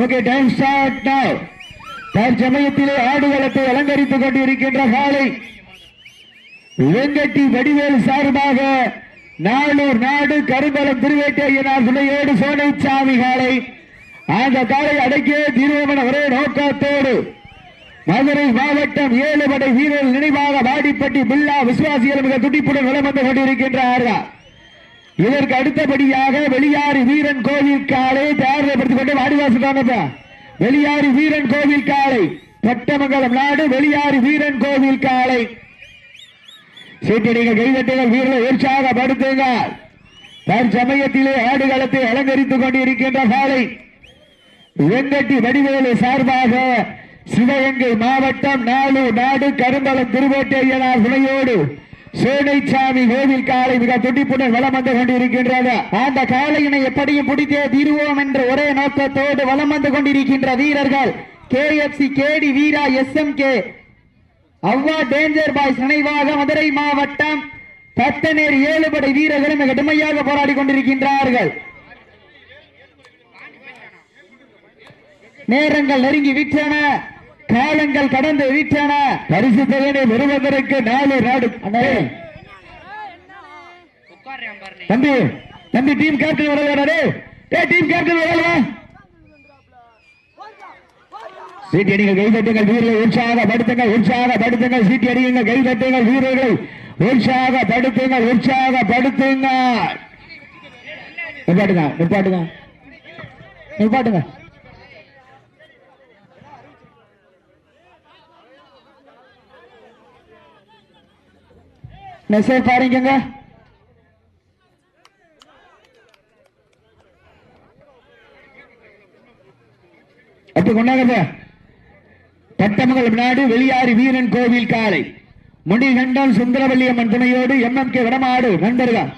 Okay time start now தற்சமயத்திலே ஆடுகளத்தை அலங்கரித்துக் கொண்டிருக்கின்ற காலை. வெங்கட்டி வடிவேல் சார்பாக நாளூர் நாடு கரும்பலம் திருவேட்டையினார் துணையோடு சோனைச்சாமி காலை. அந்த காலை அடக்கிய திருவமன ஒரே நோக்கத்தோடு மதுரை மாவட்டம் ஏழுபடை வீரர்கள் வீரர் நினைவாக வாடிப்பட்டி பில்லா விசுவாசிகள் மிக துடிப்புடன் வலம் வந்து கொண்டிருக்கின்றார்கள். இதற்கு அடுத்தபடியாக வெளியாறு வீரன் கோவில் காலை தயாரிப்படுத்திக் கொண்டு வாடிவாசுதானப்பா வெளியாறு வீரன் கோவில் காலை பட்டமங்கலம் நாடு வெளியாறு வீரன் கோவில் காலை சீட்டடிகள் கைதட்டுகள் வீரர்களை உற்சாகப்படுத்துங்கள். தற்சமயத்திலே ஆடுகளத்தை அலங்கரித்துக் கொண்டிருக்கின்ற காலை வெங்கட்டி வடிவேலு சார்பாக சிவகங்கை மாவட்டம் நாலு நாடு கரும்பலம் திருவோட்டையனார் துணையோடு சேனைச்சாமி கோவில் காலை மிக துடிப்புடன் வலம் வந்து கொண்டிருக்கின்றது. அந்த காலையினை எப்படியும் பிடித்தே தீருவோம் என்ற ஒரே நோக்கத்தோடு வலம் வந்து கொண்டிருக்கின்ற வீரர்கள் கே எஃப் சி கேடி வீரா எஸ் எம் கே அவ்வா டேஞ்சர் பாய்ஸ் நினைவாக மதுரை மாவட்டம் பத்தநேர் ஏழு படை வீரர்களும் மிக கடுமையாக போராடி கொண்டிருக்கின்றார்கள். நேரங்கள் நெருங்கி விட்டன. காலங்கள் கடந்து விட்டன பரிசு தொகையை பெறுவதற்கு நாலு நாடு. தம்பி தம்பி டீம் கேப்டன் வரலாடே ஏ டீம் கேப்டன் வரலவா சீட்டி அடிங்கள் கைதட்டுங்கள் வீரர்களை உற்சாகப்படுத்துங்கள் உற்சாகப்படுத்துங்கள் சீட்டி அடியுங்கள் கைதட்டுங்கள் வீரர்களை உற்சாகப்படுத்துங்கள் உற்சாகப்படுத்துங்கள் நிப்பாட்டுங்க நிப்பாட்டுங்க. நிப்பாட்டுங்க. மெசேஜ் பாருங்க அப்படி கொண்டாங்க பட்டமகள் நாடு வெளியாறு வீரன் கோவில் காலை. முடிகண்டம் சுந்தரவல்லி அம்மன் துணையோடு எம் எம் கே வடமாடு நண்பர்கள்?